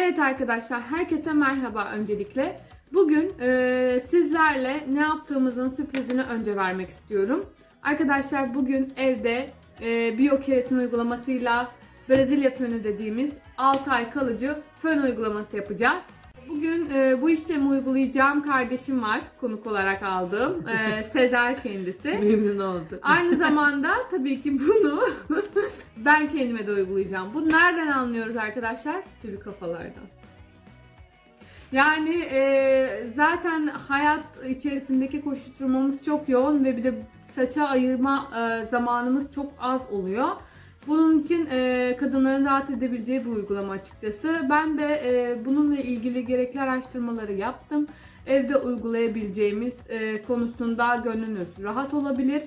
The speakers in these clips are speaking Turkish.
Evet arkadaşlar, herkese merhaba öncelikle. Bugün e, sizlerle ne yaptığımızın sürprizini önce vermek istiyorum. Arkadaşlar bugün evde e, biyokeratin uygulamasıyla Brezilya fönü dediğimiz 6 ay kalıcı fön uygulaması yapacağız. Bugün e, bu işlemi uygulayacağım kardeşim var, konuk olarak aldığım. E, Sezer kendisi. Memnun oldum. Aynı zamanda tabii ki bunu ben kendime de uygulayacağım. Bu nereden anlıyoruz arkadaşlar? Tülü kafalardan. Yani e, zaten hayat içerisindeki koşuşturmamız çok yoğun ve bir de saça ayırma e, zamanımız çok az oluyor. Bunun için e, kadınların rahat edebileceği bir uygulama açıkçası. Ben de e, bununla ilgili gerekli araştırmaları yaptım. Evde uygulayabileceğimiz e, konusunda gönlünüz rahat olabilir.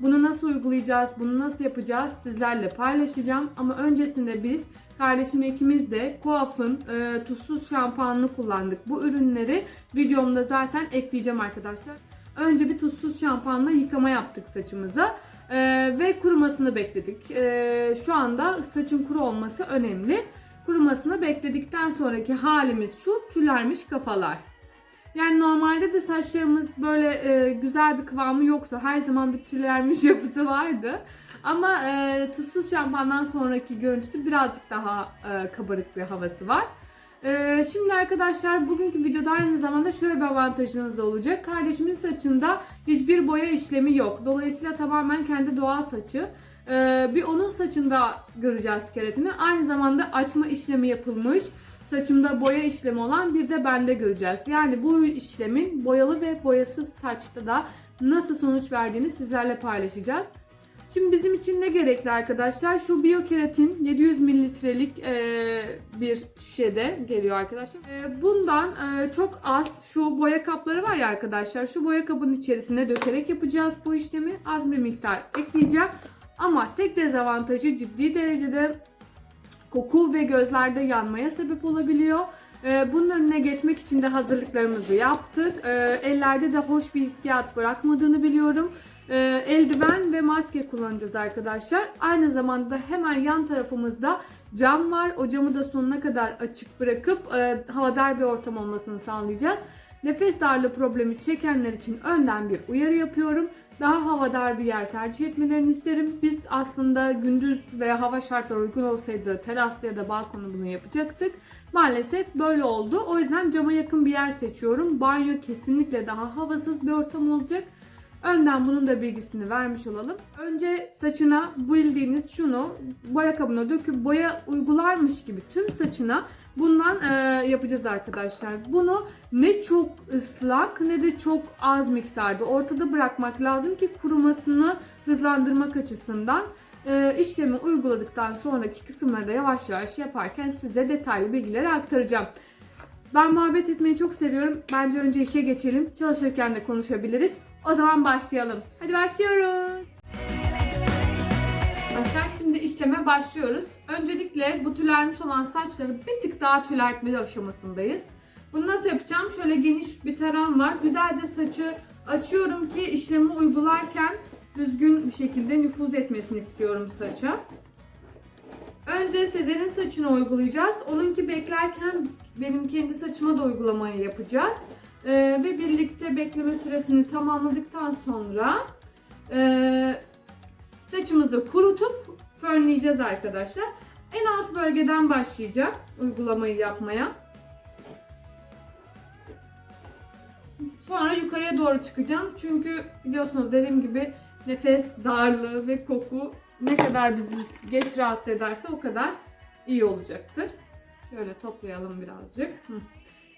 Bunu nasıl uygulayacağız, bunu nasıl yapacağız sizlerle paylaşacağım. Ama öncesinde biz kardeşim ikimiz de Coaf'ın e, tuzsuz şampuanını kullandık. Bu ürünleri videomda zaten ekleyeceğim arkadaşlar. Önce bir tuzsuz şampuanla yıkama yaptık saçımıza. E, ve kurumasını bekledik. E, şu anda saçın kuru olması önemli. Kurumasını bekledikten sonraki halimiz şu tülermiş kafalar. Yani normalde de saçlarımız böyle e, güzel bir kıvamı yoktu. Her zaman bir tülermiş yapısı vardı. Ama e, tuzsuz şampuandan sonraki görüntüsü birazcık daha e, kabarık bir havası var. E, şimdi arkadaşlar bugünkü videoda aynı zamanda şöyle bir avantajınız da olacak. Kardeşimin saçında hiçbir boya işlemi yok. Dolayısıyla tamamen kendi doğal saçı. E, bir onun saçında göreceğiz keratini. Aynı zamanda açma işlemi yapılmış saçımda boya işlemi olan bir de bende göreceğiz. Yani bu işlemin boyalı ve boyasız saçta da nasıl sonuç verdiğini sizlerle paylaşacağız. Şimdi bizim için ne gerekli arkadaşlar? Şu biyokeratin 700 mililitrelik e, bir şişede geliyor arkadaşlar. E, bundan e, çok az şu boya kapları var ya arkadaşlar. Şu boya kabının içerisine dökerek yapacağız bu işlemi. Az bir miktar ekleyeceğim. Ama tek dezavantajı ciddi derecede koku ve gözlerde yanmaya sebep olabiliyor. Ee, Bunun önüne geçmek için de hazırlıklarımızı yaptık. Ee, Ellerde de hoş bir hissiyat bırakmadığını biliyorum. Ee, Eldiven ve maske kullanacağız arkadaşlar. Aynı zamanda hemen yan tarafımızda cam var. O camı da sonuna kadar açık bırakıp e, havadar bir ortam olmasını sağlayacağız. Nefes darlığı problemi çekenler için önden bir uyarı yapıyorum. Daha havadar bir yer tercih etmelerini isterim. Biz aslında gündüz veya hava şartları uygun olsaydı terasta ya da balkonda bunu yapacaktık. Maalesef böyle oldu. O yüzden cama yakın bir yer seçiyorum. Banyo kesinlikle daha havasız bir ortam olacak. Önden bunun da bilgisini vermiş olalım. Önce saçına bildiğiniz şunu boya kabına döküp boya uygularmış gibi tüm saçına bundan e, yapacağız arkadaşlar. Bunu ne çok ıslak ne de çok az miktarda ortada bırakmak lazım ki kurumasını hızlandırmak açısından. E, işlemi uyguladıktan sonraki kısımları da yavaş yavaş yaparken size detaylı bilgileri aktaracağım. Ben muhabbet etmeyi çok seviyorum. Bence önce işe geçelim. Çalışırken de konuşabiliriz. O zaman başlayalım. Hadi başlıyoruz. Arkadaşlar şimdi işleme başlıyoruz. Öncelikle bu tülermiş olan saçları bir tık daha tülertme aşamasındayız. Bunu nasıl yapacağım? Şöyle geniş bir taram var. Güzelce saçı açıyorum ki işlemi uygularken düzgün bir şekilde nüfuz etmesini istiyorum saça. Önce Sezer'in saçını uygulayacağız. Onunki beklerken benim kendi saçıma da uygulamayı yapacağız. Ee, ve birlikte bekleme süresini tamamladıktan sonra e, saçımızı kurutup fönleyeceğiz arkadaşlar. En alt bölgeden başlayacağım uygulamayı yapmaya. Sonra yukarıya doğru çıkacağım. Çünkü biliyorsunuz dediğim gibi nefes darlığı ve koku ne kadar bizi geç rahatsız ederse o kadar iyi olacaktır. Şöyle toplayalım birazcık. Hı.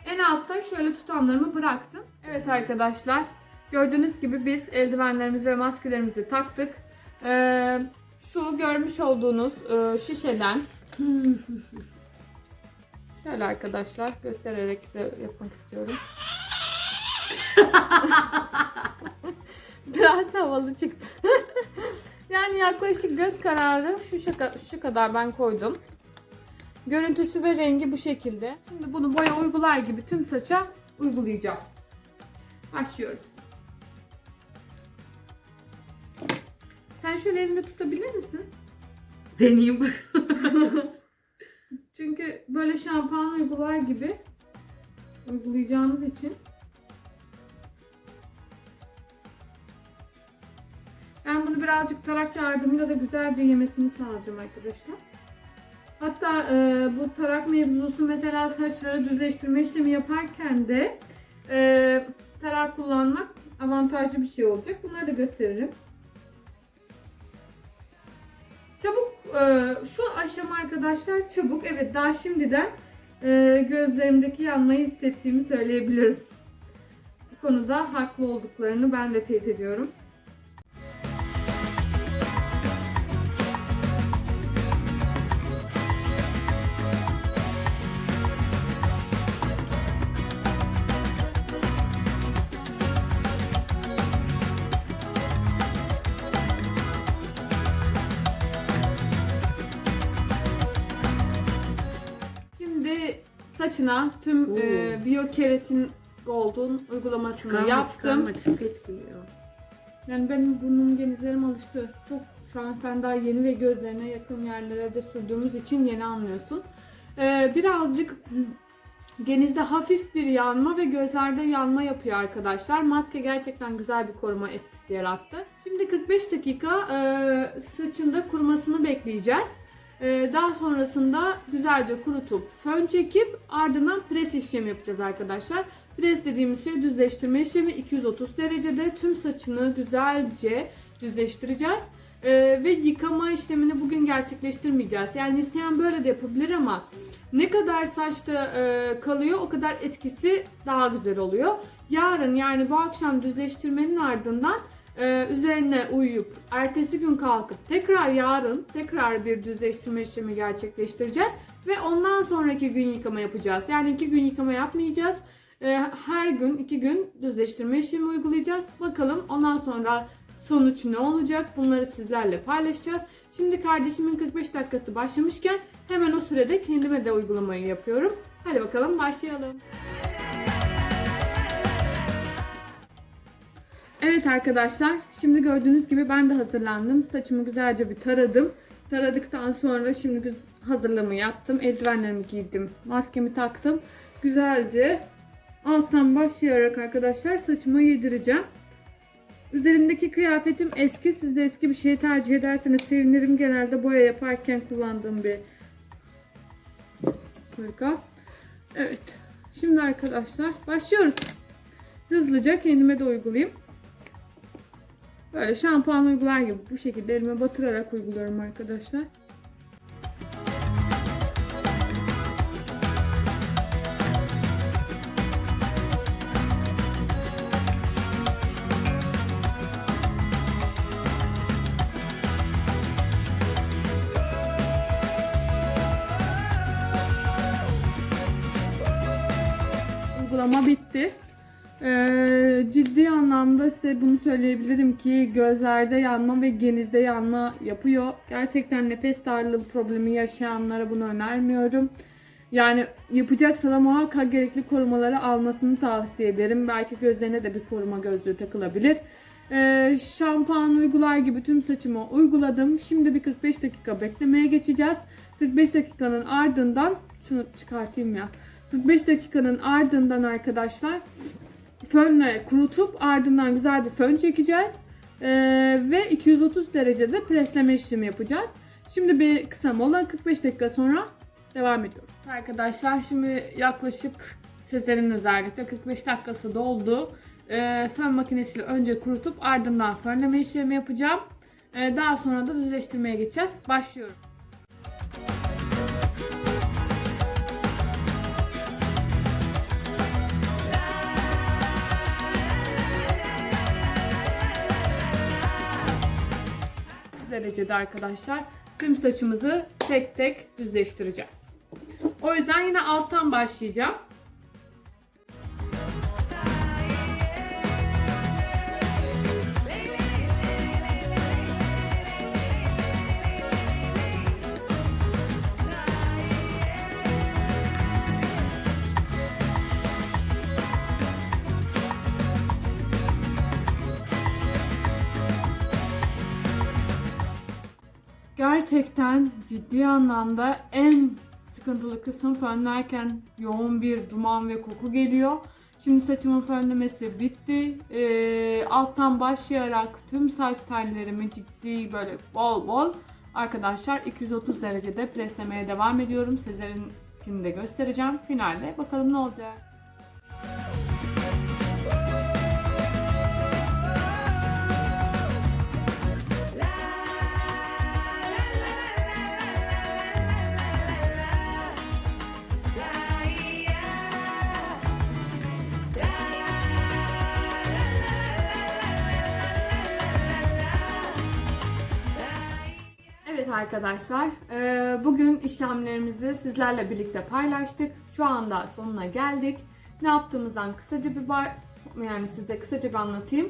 En altta şöyle tutamlarımı bıraktım. Evet arkadaşlar gördüğünüz gibi biz eldivenlerimizi ve maskelerimizi taktık. Ee, şu görmüş olduğunuz e, şişeden şöyle arkadaşlar göstererek size yapmak istiyorum. Biraz havalı çıktı. yani yaklaşık göz kararı şu, şaka, şu kadar ben koydum. Görüntüsü ve rengi bu şekilde. Şimdi bunu boya uygular gibi tüm saça uygulayacağım. Başlıyoruz. Sen şöyle elinde tutabilir misin? Deneyeyim bak. Çünkü böyle şampuan uygular gibi uygulayacağımız için ben bunu birazcık tarak yardımıyla da güzelce yemesini sağlayacağım arkadaşlar. Hatta e, bu tarak mevzusu mesela saçları düzleştirme işlemi yaparken de e, tarak kullanmak avantajlı bir şey olacak. Bunları da gösteririm. Çabuk e, şu aşama arkadaşlar çabuk. Evet daha şimdiden e, gözlerimdeki yanmayı hissettiğimi söyleyebilirim. Bu konuda haklı olduklarını ben de teyit ediyorum. Saçına tüm Oo. e, biyokeratin Gold'un uygulamasını Çıkarma yaptım. çıkarma çok etkiliyor. Yani benim burnum genizlerim alıştı. Çok şu an sen daha yeni ve gözlerine yakın yerlere de sürdüğümüz için yeni anlıyorsun. Ee, birazcık genizde hafif bir yanma ve gözlerde yanma yapıyor arkadaşlar. Maske gerçekten güzel bir koruma etkisi yarattı. Şimdi 45 dakika e, saçında kurumasını bekleyeceğiz. E, daha sonrasında güzelce kurutup fön çekip ardından pres işlemi yapacağız arkadaşlar. Pres dediğimiz şey düzleştirme işlemi 230 derecede tüm saçını güzelce düzleştireceğiz. Ee, ve yıkama işlemini bugün gerçekleştirmeyeceğiz. Yani isteyen böyle de yapabilir ama ne kadar saçta e, kalıyor o kadar etkisi daha güzel oluyor. Yarın yani bu akşam düzleştirmenin ardından e, üzerine uyuyup ertesi gün kalkıp tekrar yarın tekrar bir düzleştirme işlemi gerçekleştireceğiz. Ve ondan sonraki gün yıkama yapacağız. Yani iki gün yıkama yapmayacağız. Ee, her gün iki gün düzleştirme işlemi uygulayacağız. Bakalım ondan sonra sonuç ne olacak? Bunları sizlerle paylaşacağız. Şimdi kardeşimin 45 dakikası başlamışken hemen o sürede kendime de uygulamayı yapıyorum. Hadi bakalım başlayalım. Evet arkadaşlar, şimdi gördüğünüz gibi ben de hazırlandım. Saçımı güzelce bir taradım. Taradıktan sonra şimdi hazırlığımı yaptım. Eldivenlerimi giydim, maskemi taktım. Güzelce alttan başlayarak arkadaşlar saçıma yedireceğim. Üzerimdeki kıyafetim eski. Siz de eski bir şey tercih ederseniz sevinirim. Genelde boya yaparken kullandığım bir hırka. Evet. Şimdi arkadaşlar başlıyoruz. Hızlıca kendime de uygulayayım. Böyle şampuan uygular gibi bu şekilde elime batırarak uyguluyorum arkadaşlar. uygulama bitti. Ee, ciddi anlamda size bunu söyleyebilirim ki gözlerde yanma ve genizde yanma yapıyor. Gerçekten nefes darlığı problemi yaşayanlara bunu önermiyorum. Yani yapacaksa da muhakkak gerekli korumaları almasını tavsiye ederim. Belki gözlerine de bir koruma gözlüğü takılabilir. Ee, şampuan uygular gibi tüm saçımı uyguladım. Şimdi bir 45 dakika beklemeye geçeceğiz. 45 dakikanın ardından şunu çıkartayım ya. 45 dakikanın ardından arkadaşlar fönle kurutup ardından güzel bir fön çekeceğiz. Ee, ve 230 derecede presleme işlemi yapacağız. Şimdi bir kısa mola 45 dakika sonra devam ediyoruz. Arkadaşlar şimdi yaklaşık sizlerin özellikle 45 dakikası doldu. Ee, fön makinesiyle önce kurutup ardından fönleme işlemi yapacağım. Ee, daha sonra da düzleştirmeye geçeceğiz. Başlıyorum. Derecede arkadaşlar tüm saçımızı tek tek düzleştireceğiz. O yüzden yine alttan başlayacağım. Gerçekten ciddi anlamda en sıkıntılı kısım fönlerken yoğun bir duman ve koku geliyor. Şimdi saçımın fönlemesi bitti. Ee, alttan başlayarak tüm saç tellerimi ciddi böyle bol bol arkadaşlar 230 derecede preslemeye devam ediyorum. Sizlerinkini de göstereceğim. Finalde bakalım ne olacak. Arkadaşlar, eee, bugün işlemlerimizi sizlerle birlikte paylaştık. Şu anda sonuna geldik. Ne yaptığımızdan kısaca bir yani size kısaca bir anlatayım.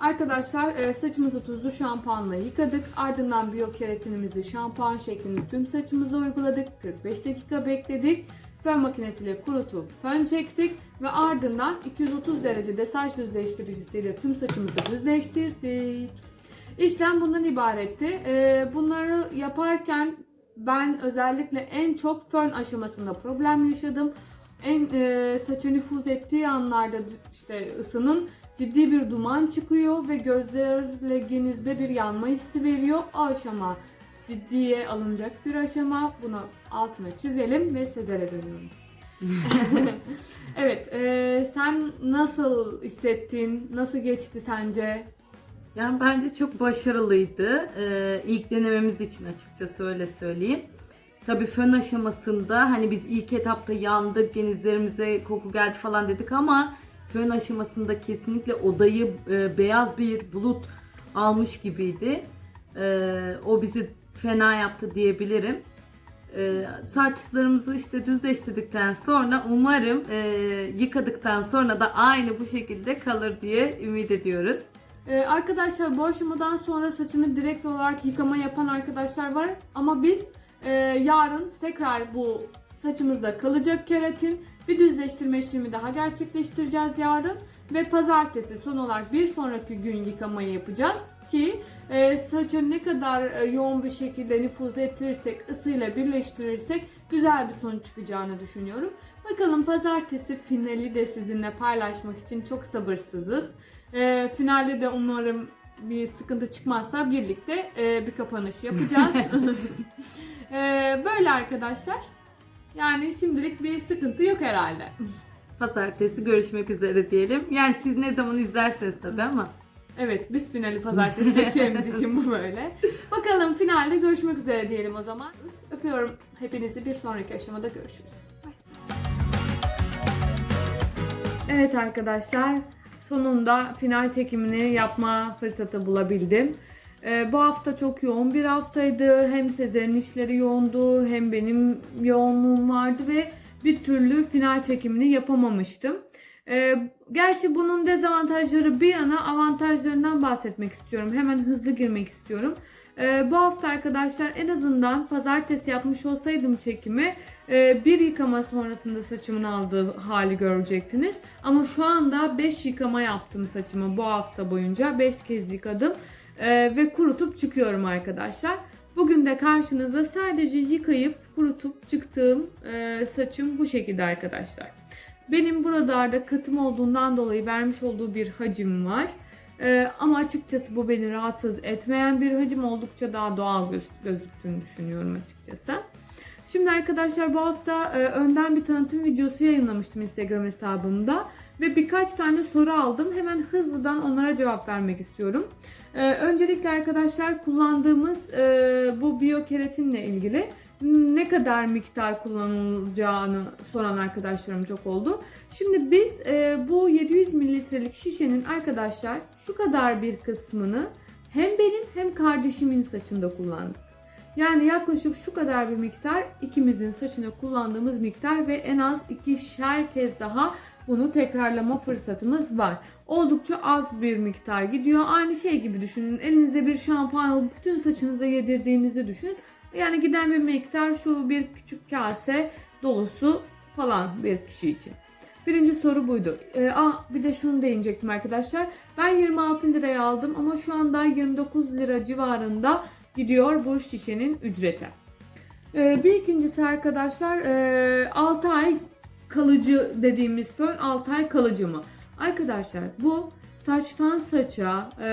Arkadaşlar eee, saçımızı tuzlu şampuanla yıkadık. Ardından biyokeratinimizi şampuan şeklinde tüm saçımıza uyguladık. 45 dakika bekledik. Fön makinesiyle kurutup fön çektik ve ardından 230 derecede saç düzleştiricisiyle tüm saçımızı düzleştirdik. İşlem bundan ibaretti. Ee, bunları yaparken ben özellikle en çok fön aşamasında problem yaşadım. En e, saça nüfuz ettiği anlarda işte ısının ciddi bir duman çıkıyor ve gözlerle genizde bir yanma hissi veriyor. O aşama ciddiye alınacak bir aşama. Bunu altına çizelim ve Sezer'e dönüyorum. evet, e, sen nasıl hissettin? Nasıl geçti sence? Yani bence çok başarılıydı. Ee, ilk denememiz için açıkçası öyle söyleyeyim. Tabii fön aşamasında hani biz ilk etapta yandık, genizlerimize koku geldi falan dedik ama fön aşamasında kesinlikle odayı e, beyaz bir bulut almış gibiydi. Ee, o bizi fena yaptı diyebilirim. Ee, saçlarımızı işte düzleştirdikten sonra umarım e, yıkadıktan sonra da aynı bu şekilde kalır diye ümit ediyoruz. Ee, arkadaşlar bu aşamadan sonra saçını direkt olarak yıkama yapan arkadaşlar var ama biz e, yarın tekrar bu saçımızda kalacak keratin bir düzleştirme işlemi daha gerçekleştireceğiz yarın ve pazartesi son olarak bir sonraki gün yıkamayı yapacağız ki e, saçı ne kadar e, yoğun bir şekilde nüfuz ettirirsek, ısıyla birleştirirsek güzel bir sonuç çıkacağını düşünüyorum. Bakalım pazartesi finali de sizinle paylaşmak için çok sabırsızız. E, finalde de umarım bir sıkıntı çıkmazsa birlikte e, bir kapanış yapacağız. E, böyle arkadaşlar. Yani şimdilik bir sıkıntı yok herhalde. Pazartesi görüşmek üzere diyelim. Yani siz ne zaman izlerseniz tabii ama. Evet biz finali pazartesi çekeceğimiz için bu böyle. Bakalım finalde görüşmek üzere diyelim o zaman. Öpüyorum hepinizi bir sonraki aşamada görüşürüz. Evet arkadaşlar sonunda final çekimini yapma fırsatı bulabildim. Ee, bu hafta çok yoğun bir haftaydı. Hem Sezer'in işleri yoğundu hem benim yoğunluğum vardı ve bir türlü final çekimini yapamamıştım. Ee, gerçi bunun dezavantajları bir yana avantajlarından bahsetmek istiyorum. Hemen hızlı girmek istiyorum. Ee, bu hafta arkadaşlar en azından pazartesi yapmış olsaydım çekimi e, bir yıkama sonrasında saçımın aldığı hali görecektiniz. Ama şu anda 5 yıkama yaptım saçımı bu hafta boyunca. 5 kez yıkadım Ee, ve kurutup çıkıyorum arkadaşlar. Bugün de karşınızda sadece yıkayıp kurutup çıktığım e, saçım bu şekilde arkadaşlar. Benim buralarda katım olduğundan dolayı vermiş olduğu bir hacim var. Ee, ama açıkçası bu beni rahatsız etmeyen bir hacim oldukça daha doğal göz, gözüktüğünü düşünüyorum açıkçası. Şimdi arkadaşlar bu hafta e, önden bir tanıtım videosu yayınlamıştım Instagram hesabımda. Ve birkaç tane soru aldım. Hemen hızlıdan onlara cevap vermek istiyorum. Ee, öncelikle arkadaşlar kullandığımız e, bu biyokeratinle ilgili ne kadar miktar kullanılacağını soran arkadaşlarım çok oldu. Şimdi biz e, bu 700 mililitrelik şişenin arkadaşlar şu kadar bir kısmını hem benim hem kardeşimin saçında kullandık. Yani yaklaşık şu kadar bir miktar ikimizin saçına kullandığımız miktar ve en az ikişer kez daha bunu tekrarlama fırsatımız var. Oldukça az bir miktar gidiyor. Aynı şey gibi düşünün. Elinize bir şampuan alıp bütün saçınıza yedirdiğinizi düşünün. Yani giden bir miktar şu bir küçük kase dolusu falan bir kişi için. Birinci soru buydu. Ee, aa, bir de şunu değinecektim arkadaşlar. Ben 26 liraya aldım ama şu anda 29 lira civarında gidiyor bu şişenin ücreti. Ee, bir ikincisi arkadaşlar 6 ay kalıcı dediğimiz fön 6 ay kalıcı mı? Arkadaşlar bu saçtan saça, e,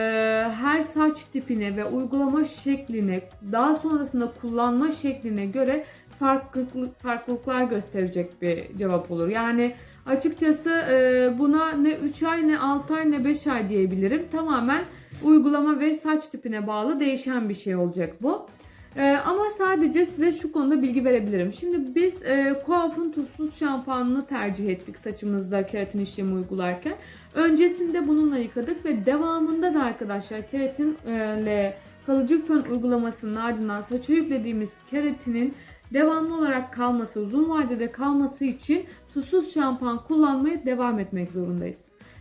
her saç tipine ve uygulama şekline, daha sonrasında kullanma şekline göre farklılık, farklılıklar gösterecek bir cevap olur. Yani açıkçası e, buna ne 3 ay ne 6 ay ne 5 ay diyebilirim. Tamamen uygulama ve saç tipine bağlı değişen bir şey olacak bu. Ee, ama sadece size şu konuda bilgi verebilirim. Şimdi biz e, Coaf'un tuzsuz şampuanını tercih ettik saçımızda keratin işlemi uygularken. Öncesinde bununla yıkadık ve devamında da arkadaşlar keratinle kalıcı fön uygulamasının ardından saça yüklediğimiz keratinin devamlı olarak kalması, uzun vadede kalması için tuzsuz şampuan kullanmaya devam etmek zorundayız.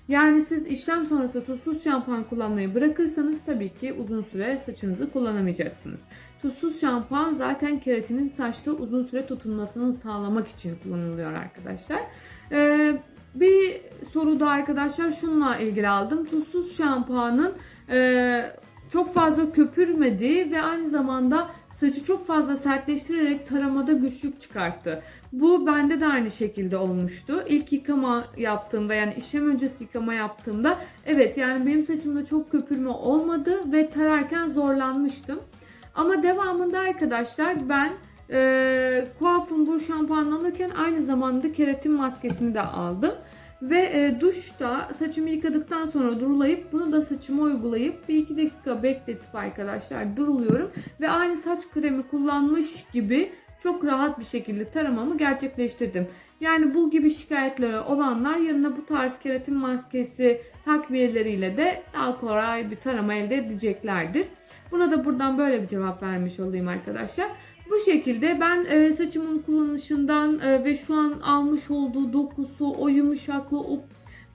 Yani siz işlem sonrası tuzsuz şampuan kullanmayı bırakırsanız tabii ki uzun süre saçınızı kullanamayacaksınız. Tuzsuz şampuan zaten keratinin saçta uzun süre tutunmasını sağlamak için kullanılıyor arkadaşlar. Ee, bir soru da arkadaşlar şununla ilgili aldım. Tuzsuz şampuanın e, çok fazla köpürmediği ve aynı zamanda saçı çok fazla sertleştirerek taramada güçlük çıkarttı. Bu bende de aynı şekilde olmuştu. İlk yıkama yaptığımda yani işlem öncesi yıkama yaptığımda evet yani benim saçımda çok köpürme olmadı ve tararken zorlanmıştım. Ama devamında arkadaşlar ben e, Coaf'un bu şampuanını alırken aynı zamanda keratin maskesini de aldım. Ve e, duşta saçımı yıkadıktan sonra durulayıp bunu da saçıma uygulayıp bir iki dakika bekletip arkadaşlar duruluyorum. Ve aynı saç kremi kullanmış gibi çok rahat bir şekilde taramamı gerçekleştirdim. Yani bu gibi şikayetleri olanlar yanına bu tarz keratin maskesi takviyeleriyle de daha kolay bir tarama elde edeceklerdir. Buna da buradan böyle bir cevap vermiş olayım arkadaşlar. Bu şekilde ben e, saçımın kullanışından e, ve şu an almış olduğu dokusu, o yumuşaklığı, o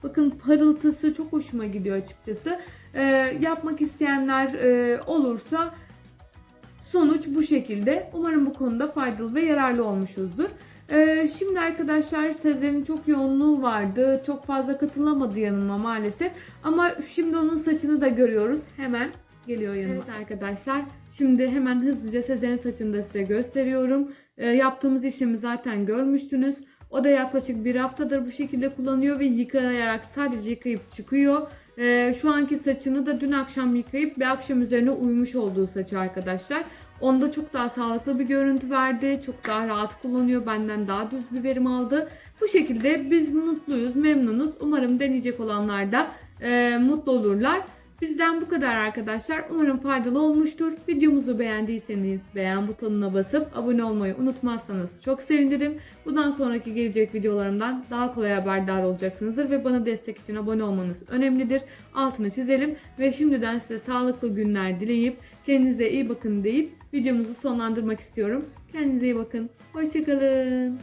bakın parıltısı çok hoşuma gidiyor açıkçası. E, yapmak isteyenler e, olursa sonuç bu şekilde. Umarım bu konuda faydalı ve yararlı olmuşuzdur. Ee, şimdi arkadaşlar Sezer'in çok yoğunluğu vardı. Çok fazla katılamadı yanıma maalesef. Ama şimdi onun saçını da görüyoruz. Hemen geliyor yanıma. Evet arkadaşlar şimdi hemen hızlıca Sezer'in saçını da size gösteriyorum. Ee, yaptığımız işlemi zaten görmüştünüz. O da yaklaşık bir haftadır bu şekilde kullanıyor ve yıkayarak sadece yıkayıp çıkıyor. Ee, şu anki saçını da dün akşam yıkayıp bir akşam üzerine uyumuş olduğu saçı arkadaşlar. Onda çok daha sağlıklı bir görüntü verdi. Çok daha rahat kullanıyor. Benden daha düz bir verim aldı. Bu şekilde biz mutluyuz, memnunuz. Umarım deneyecek olanlar da e, mutlu olurlar. Bizden bu kadar arkadaşlar. Umarım faydalı olmuştur. Videomuzu beğendiyseniz beğen butonuna basıp abone olmayı unutmazsanız çok sevinirim. Bundan sonraki gelecek videolarımdan daha kolay haberdar olacaksınızdır ve bana destek için abone olmanız önemlidir. Altını çizelim ve şimdiden size sağlıklı günler dileyip kendinize iyi bakın deyip videomuzu sonlandırmak istiyorum. Kendinize iyi bakın. Hoşçakalın.